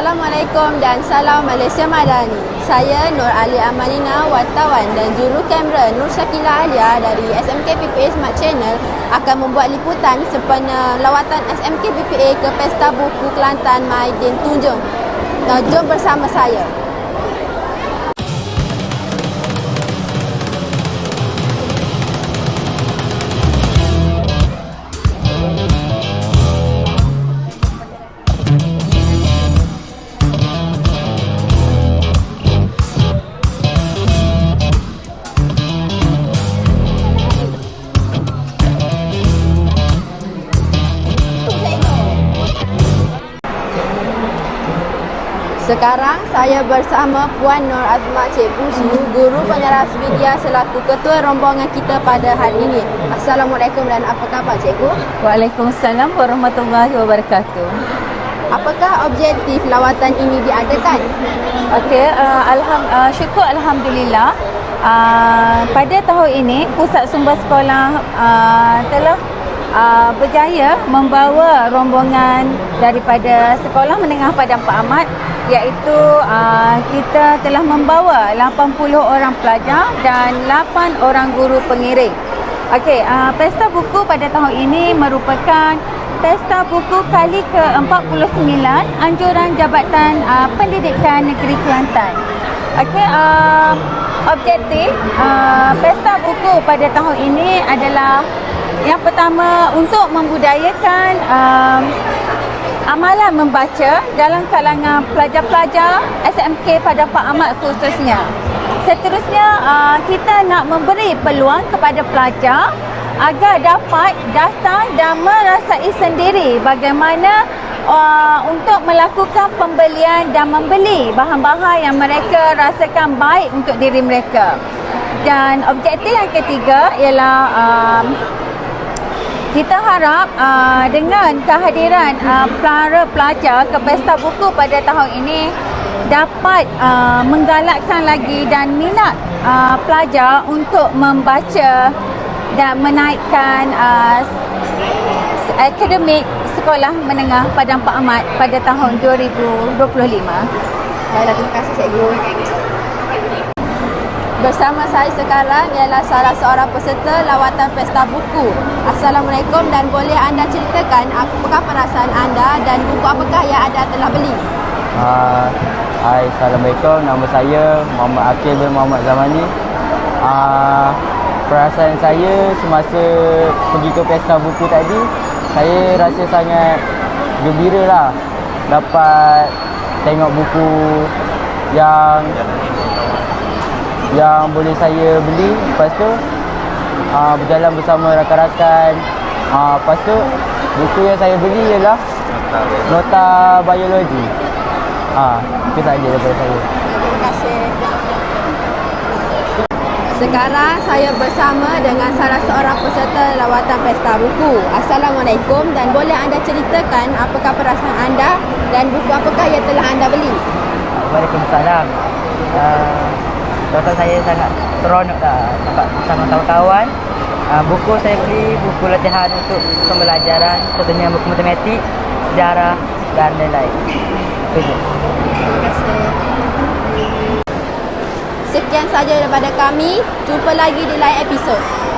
Assalamualaikum dan salam Malaysia Madani. Saya Nur Ali Amalina, wartawan dan juru kamera Nur Syakila Alia dari SMK PPA Smart Channel akan membuat liputan sempena lawatan SMK PPA ke Pesta Buku Kelantan Maidin Tunjung. Jom bersama saya. Sekarang saya bersama Puan Nur Azma Cikgu Syu, Guru Pengeras Media selaku Ketua Rombongan kita pada hari ini. Assalamualaikum dan apa khabar Cikgu? Waalaikumsalam warahmatullahi wabarakatuh. Apakah objektif lawatan ini diadakan? Okey, uh, alham uh, syukur alhamdulillah. Uh, pada tahun ini Pusat Sumber Sekolah uh, telah uh, berjaya membawa rombongan daripada Sekolah Menengah Padang Pak Ahmad iaitu uh, kita telah membawa 80 orang pelajar dan 8 orang guru pengiring. Okey, uh, Pesta Buku pada tahun ini merupakan Pesta Buku kali ke-49 Anjuran Jabatan uh, Pendidikan Negeri Kelantan. Okey, uh, objektif uh, Pesta Buku pada tahun ini adalah yang pertama untuk membudayakan um, amalan membaca dalam kalangan pelajar-pelajar SMK pada Pak Ahmad khususnya. Seterusnya uh, kita nak memberi peluang kepada pelajar agar dapat datang dan merasai sendiri bagaimana uh, untuk melakukan pembelian dan membeli bahan-bahan yang mereka rasakan baik untuk diri mereka. Dan objektif yang ketiga ialah um, kita harap uh, dengan kehadiran uh, para pelajar ke Pesta Buku pada tahun ini dapat uh, menggalakkan lagi dan minat uh, pelajar untuk membaca dan menaikkan uh, akademik Sekolah Menengah Padang Pak Ahmad pada tahun 2025. Baiklah, terima kasih Cikgu. Bersama saya sekarang ialah salah seorang peserta lawatan Pesta Buku. Assalamualaikum dan boleh anda ceritakan apakah perasaan anda dan buku apakah yang anda telah beli? Uh, hai, Assalamualaikum. Nama saya Muhammad Akil bin Muhammad Zamani. Uh, perasaan saya semasa pergi ke pesta buku tadi, saya rasa sangat gembira lah dapat tengok buku yang yang boleh saya beli. Lepas tu uh, berjalan bersama rakan-rakan. Uh, lepas tu buku yang saya beli ialah Nota Biologi. Ah, itu saja daripada saya. Terima kasih. Sekarang saya bersama dengan salah seorang peserta lawatan Pesta Buku. Assalamualaikum dan boleh anda ceritakan apakah perasaan anda dan buku apakah yang telah anda beli? Waalaikumsalam. Uh, rasa saya sangat seronok dah dapat bersama kawan-kawan. Uh, buku saya beli buku latihan untuk pembelajaran contohnya buku matematik, sejarah dan lain-lain. Terima kasih. Sekian saja daripada kami. Jumpa lagi di lain episod.